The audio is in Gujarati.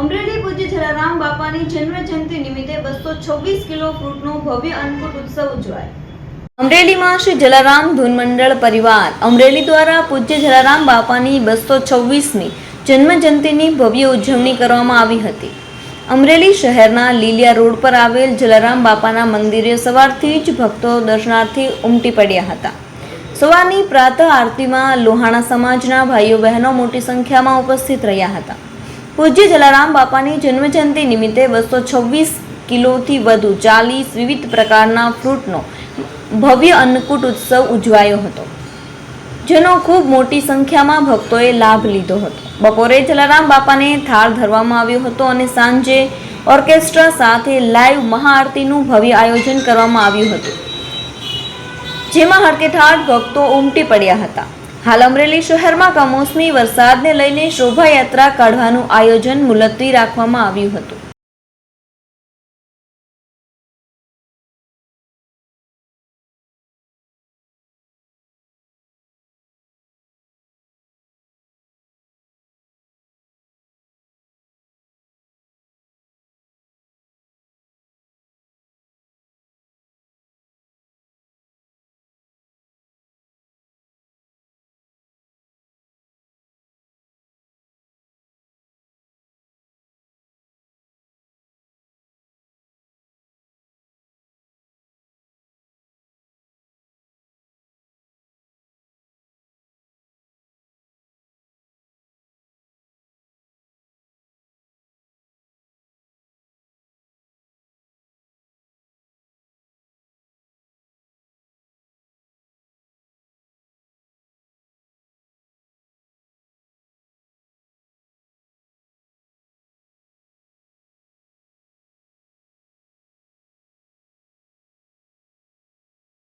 અમરેલી પૂજ્ય જલારામ બાપાની જન્મ જયંતિ નિમિત્તે બસો છવ્વીસ કિલો ફ્રૂટનો ભવ્ય અન્નકૂટ ઉત્સવ ઉજવાય. અમરેલીમાં શ્રી જલારામ ધૂન મંડળ પરિવાર અમરેલી દ્વારા પૂજ્ય જલારામ બાપાની બસો છવ્વીસમી જન્મ જયંતિની ભવ્ય ઉજવણી કરવામાં આવી હતી. અમરેલી શહેરના લીલિયા રોડ પર આવેલ જલારામ બાપાના મંદિરે સવારથી જ ભક્તો દર્શનાર્થી ઉમટી પડ્યા હતા. સવારની પ્રાતઃ આરતીમાં લોહાણા સમાજના ભાઈઓ બહેનો મોટી સંખ્યામાં ઉપસ્થિત રહ્યા હતા. પૂજ્ય જલારામ બાપાની જન્મજયંતિ નિમિત્તે બસો છવ્વીસ કિલોથી વધુ ચાલીસ વિવિધ પ્રકારના ફ્રૂટનો ભવ્ય અન્નકૂટ ઉત્સવ ઉજવાયો હતો. જેનો ખૂબ મોટી સંખ્યામાં ભક્તોએ લાભ લીધો હતો. બપોરે જલારામ બાપાને થાળ ધરવામાં આવ્યો હતો અને સાંજે ઓર્કેસ્ટ્રા સાથે લાઈવ મહાઆરતીનું ભવ્ય આયોજન કરવામાં આવ્યું હતું. જેમાં હરકેઠાળ ભક્તો ઉમટી પડ્યા હતા. હાલ અમરેલી શહેરમાં કમોસમી વરસાદને લઈને શોભાયાત્રા કાઢવાનું આયોજન મુલતવી રાખવામાં આવ્યું હતું.